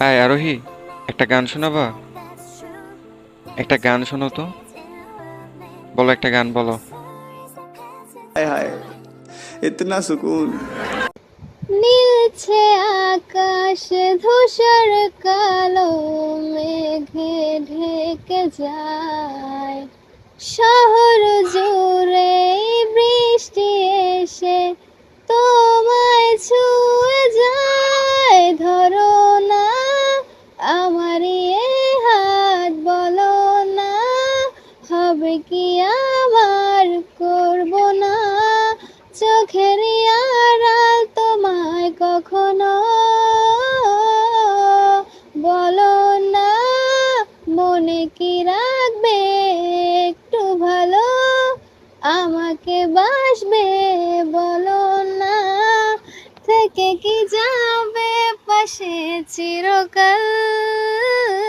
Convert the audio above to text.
আয় আরোহী একটা গান শোনাবা? একটা গান শোনো তো। বলো একটা গান বলো। ইতনা সুকুন। নীলছে আকাশ ধূসর কালো মেঘে ঢেকে যায়। শহর জুড়ে কি আমার করব না? চোখের আড়াল তোমায় কখনো? বলো না, মনে কি রাখবে একটু ভালো? আমাকে বাসবে, বলো না। থেকে কি যাবে পাশে চিরকাল?